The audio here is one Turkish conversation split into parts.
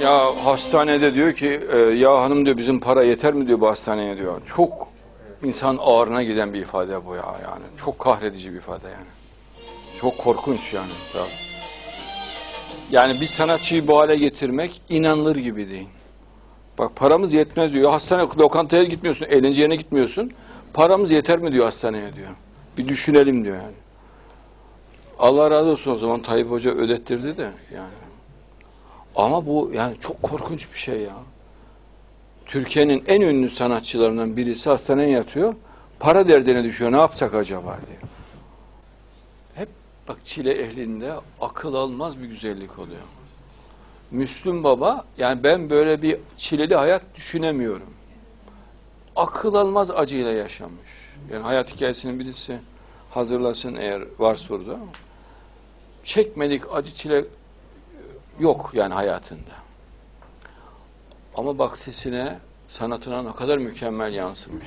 Ya hastanede diyor ki e, ya hanım diyor bizim para yeter mi diyor bu hastaneye diyor. Çok insan ağrına giden bir ifade bu ya yani. Çok kahredici bir ifade yani. Çok korkunç yani. Yani bir sanatçıyı bu hale getirmek inanılır gibi değil. Bak paramız yetmez diyor. Hastane lokantaya gitmiyorsun, eğlence yerine gitmiyorsun. Paramız yeter mi diyor hastaneye diyor. Bir düşünelim diyor yani. Allah razı olsun o zaman Tayyip Hoca ödettirdi de yani. Ama bu yani çok korkunç bir şey ya. Türkiye'nin en ünlü sanatçılarından birisi hastaneye yatıyor. Para derdine düşüyor. Ne yapsak acaba diye. Hep bak çile ehlinde akıl almaz bir güzellik oluyor. Müslüm Baba yani ben böyle bir çileli hayat düşünemiyorum. Akıl almaz acıyla yaşamış. Yani hayat hikayesinin birisi hazırlasın eğer var soruda çekmedik acı çile yok yani hayatında. Ama bak sesine, sanatına ne kadar mükemmel yansımış.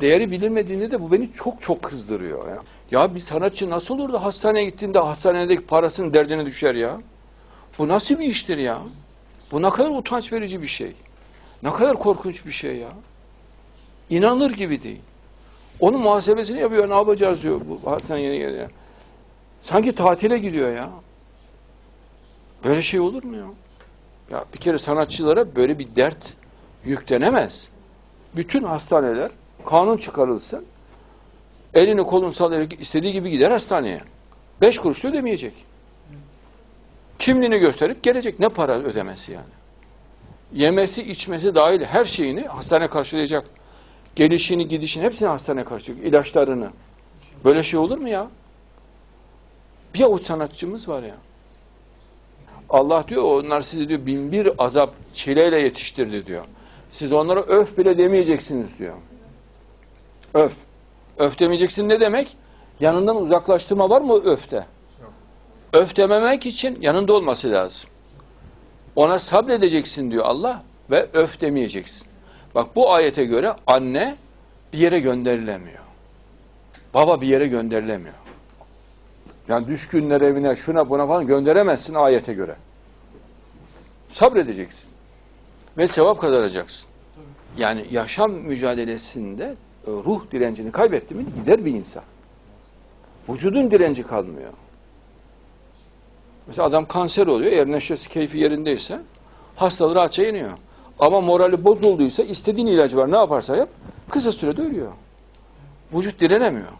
Değeri bilinmediğinde de bu beni çok çok kızdırıyor. Ya, ya bir sanatçı nasıl olur da hastaneye gittiğinde hastanedeki parasının derdine düşer ya? Bu nasıl bir iştir ya? Bu ne kadar utanç verici bir şey. Ne kadar korkunç bir şey ya. İnanılır gibi değil. Onun muhasebesini yapıyor. Ne yapacağız diyor. Bu hastaneye. Sanki tatile gidiyor ya. Böyle şey olur mu ya? Ya bir kere sanatçılara böyle bir dert yüklenemez. Bütün hastaneler kanun çıkarılsın. Elini kolunu sallayarak istediği gibi gider hastaneye. Beş kuruş ödemeyecek. Kimliğini gösterip gelecek. Ne para ödemesi yani? Yemesi, içmesi dahil her şeyini hastane karşılayacak. Gelişini, gidişini hepsini hastane karşılayacak. İlaçlarını. Böyle şey olur mu ya? Bir avuç sanatçımız var ya. Allah diyor onlar sizi diyor bin bir azap çileyle yetiştirdi diyor. Siz onlara öf bile demeyeceksiniz diyor. Öf. Öf demeyeceksin ne demek? Yanından uzaklaştırma var mı öfte? Öf dememek için yanında olması lazım. Ona sabredeceksin diyor Allah ve öf demeyeceksin. Bak bu ayete göre anne bir yere gönderilemiyor. Baba bir yere gönderilemiyor. Yani düşkünler evine şuna buna falan gönderemezsin ayete göre. Sabredeceksin. Ve sevap kazanacaksın. Yani yaşam mücadelesinde e, ruh direncini kaybetti mi gider bir insan. Vücudun direnci kalmıyor. Mesela adam kanser oluyor. Eğer neşesi keyfi yerindeyse hastalığı rahatça yeniyor. Ama morali bozulduysa istediğin ilacı var ne yaparsa yap kısa sürede ölüyor. Vücut direnemiyor.